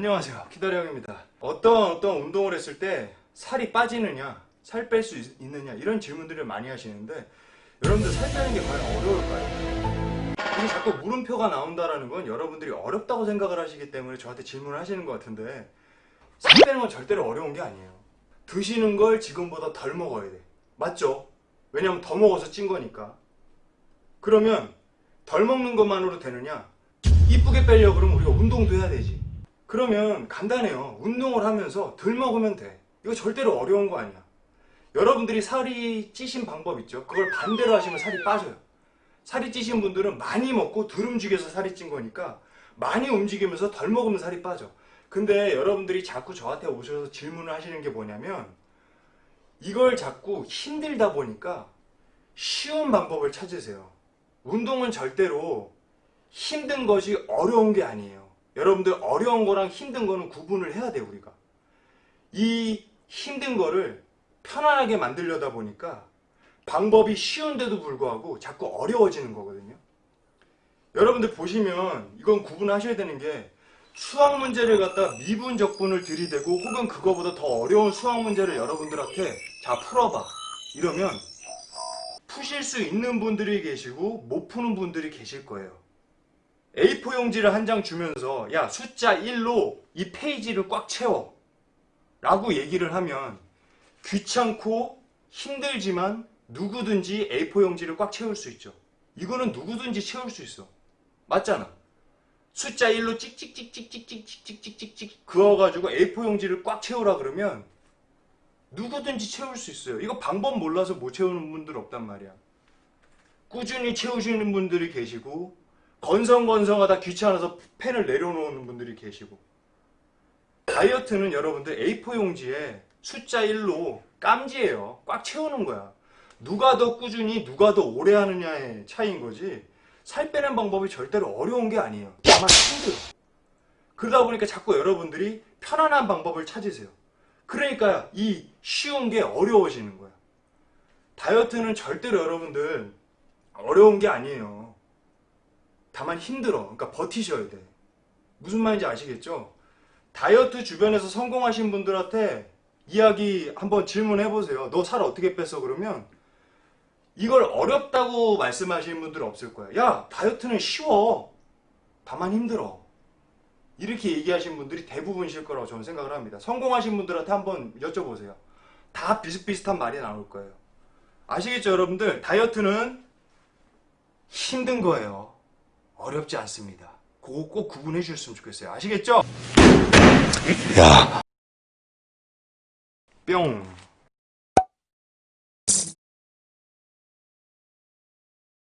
안녕하세요. 키다리형입니다. 어떤 어떤 운동을 했을 때 살이 빠지느냐, 살 뺄 수 있느냐 이런 질문들을 많이 하시는데 여러분들 살 빼는 게 과연 어려울까요? 이게 자꾸 물음표가 나온다라는 건 여러분들이 어렵다고 생각을 하시기 때문에 저한테 질문을 하시는 것 같은데 살 빼는 건 절대로 어려운 게 아니에요. 드시는 걸 지금보다 덜 먹어야 돼. 맞죠? 왜냐면 더 먹어서 찐 거니까. 그러면 덜 먹는 것만으로 되느냐? 이쁘게 빼려고 그러면 우리가 운동도 해야 되지. 그러면 간단해요. 운동을 하면서 덜 먹으면 돼. 이거 절대로 어려운 거 아니야. 여러분들이 살이 찌신 방법 있죠? 그걸 반대로 하시면 살이 빠져요. 살이 찌신 분들은 많이 먹고 덜 움직여서 살이 찐 거니까 많이 움직이면서 덜 먹으면 살이 빠져. 근데 여러분들이 자꾸 저한테 오셔서 질문을 하시는 게 뭐냐면 이걸 자꾸 힘들다 보니까 쉬운 방법을 찾으세요. 운동은 절대로 힘든 것이 어려운 게 아니에요. 여러분들 어려운 거랑 힘든 거는 구분을 해야 돼 우리가. 이 힘든 거를 편안하게 만들려다 보니까 방법이 쉬운데도 불구하고 자꾸 어려워지는 거거든요. 여러분들 보시면 이건 구분하셔야 되는 게 수학 문제를 갖다 미분 적분을 들이대고 혹은 그거보다 더 어려운 수학 문제를 여러분들한테 자 풀어봐 이러면 푸실 수 있는 분들이 계시고 못 푸는 분들이 계실 거예요. A4 용지를 한 장 주면서 야 숫자 1로 이 페이지를 꽉 채워 라고 얘기를 하면 귀찮고 힘들지만 누구든지 A4 용지를 꽉 채울 수 있죠. 이거는 누구든지 채울 수 있어. 맞잖아. 숫자 1로 찍찍찍찍찍찍찍찍찍찍 그어가지고 A4 용지를 꽉 채우라 그러면 누구든지 채울 수 있어요. 이거 방법 몰라서 못 채우는 분들 없단 말이야. 꾸준히 채우시는 분들이 계시고 건성건성하다 귀찮아서 펜을 내려놓는 분들이 계시고 다이어트는 여러분들 A4 용지에 숫자 1로 깜지예요. 꽉 채우는 거야. 누가 더 꾸준히 누가 더 오래 하느냐의 차이인 거지 살 빼는 방법이 절대로 어려운 게 아니에요. 다만 힘들어. 그러다 보니까 자꾸 여러분들이 편안한 방법을 찾으세요. 그러니까 이 쉬운 게 어려워지는 거야. 다이어트는 절대로 여러분들 어려운 게 아니에요. 다만 힘들어. 그러니까 버티셔야 돼. 무슨 말인지 아시겠죠? 다이어트 주변에서 성공하신 분들한테 이야기 한번 질문해 보세요. 너 살 어떻게 뺐어? 그러면 이걸 어렵다고 말씀하시는 분들 없을 거예요. 야, 다이어트는 쉬워. 다만 힘들어. 이렇게 얘기하신 분들이 대부분이실 거라고 저는 생각을 합니다. 성공하신 분들한테 한번 여쭤보세요. 다 비슷비슷한 말이 나올 거예요. 아시겠죠, 여러분들? 다이어트는 힘든 거예요. 어렵지 않습니다. 그거 꼭 구분해 주셨으면 좋겠어요. 아시겠죠? 야, 뿅.